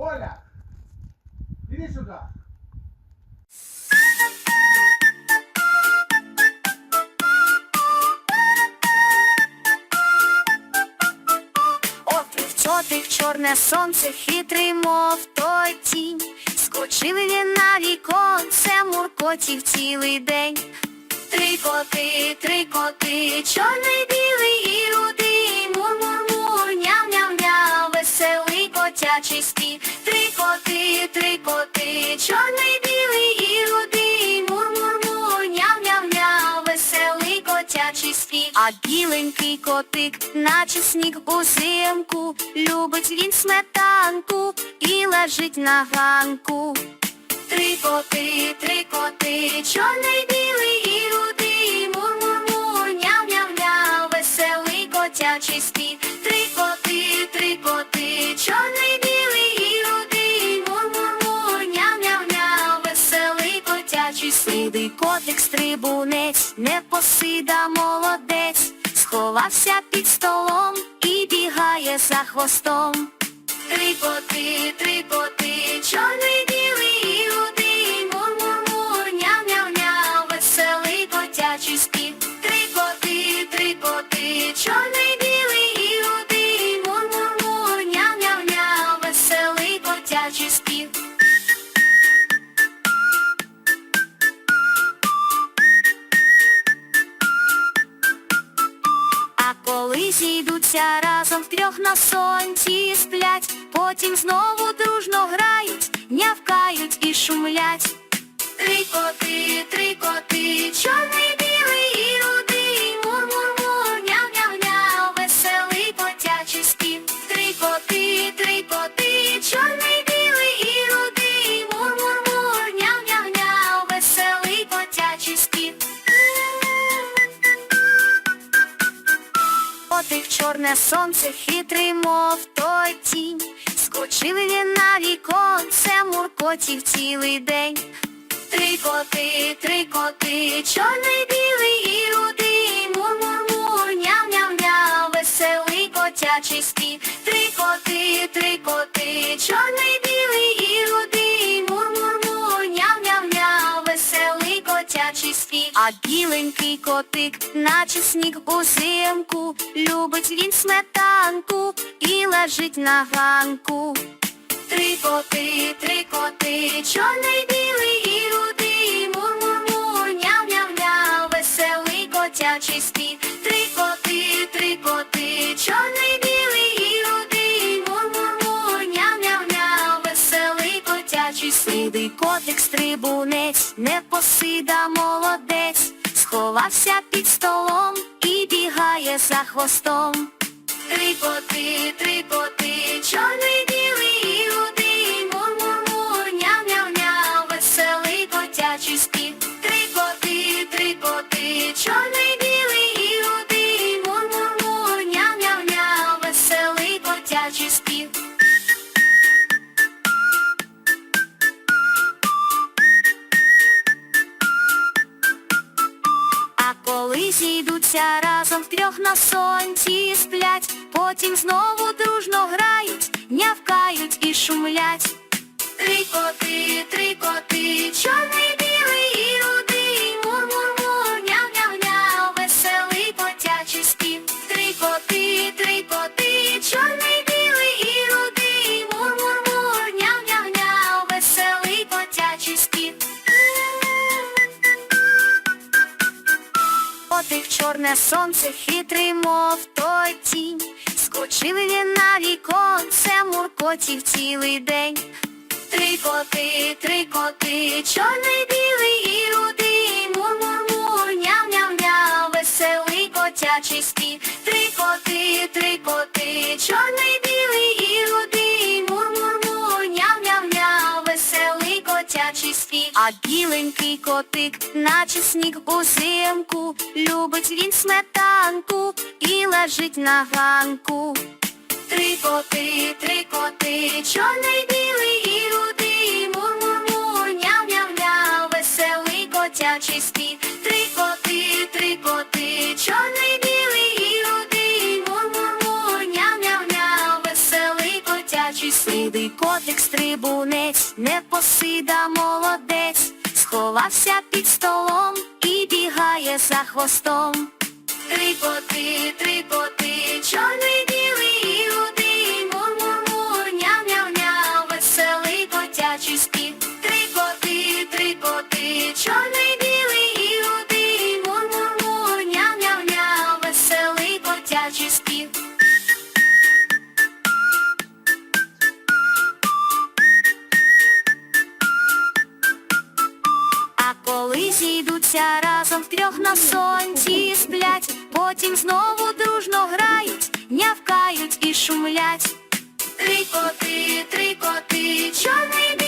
Коля! Иди сюда! От вчотих чорне сонце, хитрий, мов той тінь. Скочив він на віконце, муркотів цілий день. Три коти, три коти, чорний, білий і рудий, спів. Три коти, три коти, чорний, білий і рудий, мур-мур-мур, ням-ням-ням, веселий котячий спів. А біленький котик, наче сніг узимку, любить він сметанку і лежить на ганку. Три коти, три коти, чорний, білий і рудий, мур-мур-мур, ням-ням-ням, веселий котячий спів. Котик стрибунець, не посида молодець, сховався під столом і бігає за хвостом. Три коти, три коти, чорний, білий і рудий, мур-мур-мур, ням-ням-ням, веселий котячий спів. Три коти, три коти, чорний, білий і рудий, мур-мур-мур, ням-ням-ням, веселий котячий спів. Коли зійдуться разом трьох на сонці сплять, потім знову дружно грають, нявкають і шумлять. Три коти, три коти, чорний, чорне сонце, хитрий, мов той тінь. Скочив він на віконце, муркотів цілий день. Три коти, три коти, чорний, білий і рудий, мур-мур-мур, ням-ням-ням, веселий котячий спів. Три коти, три коти, чорний, А біленький котик, наче сніг узимку, любить він сметанку і лежить на ганку. Три коти, три коти, чорний, білий і рудий, мур-мур-мур, ням-ням-ням, веселий котячий спів. Котячий спів. Сидий котик стрибунець, не посида молодець, сховався під столом і бігає за хвостом. Три коти, три коти, чорний, білий і рудий, мур-мур-мур, ням-ням-ням, веселий котячий спів. Три коти, три коти, чорний, білий і рудий, мур-мур-мур, ням-ням-ням, веселий котячий спів. Коли зійдуться разом трьох на сонці сплять, потім знову дружно грають, нявкають і шумлять. Три коти, три чорне сонце, хитрий, мов той тінь. Скочив він на віконце, муркотів цілий день. Три коти, три коти, чорний, білий і рудий, мур-мур-мур, ням-ням-ням, веселий котячий спів. Три коти, три коти, чорний, білий А біленький котик, наче сніг узимку, любить він сметанку і лежить на ганку. Три коти, три коти, чорний, білий і рудий, мур-мур-мур, ням-ням-ням, веселий котячий спів. Сидий котик стрибунець, непосида молодець, сховався під столом і бігає за хвостом. Три коти, три коти, чорний білий і мур-мур-мур, няв-няв-няв, веселий котячий спів. Три коти, три коти, чорний коли зійдуться разом втрьох на сонці сплять, потім знову дружно грають, нявкають і шумлять. Три коти, три коти, чорний,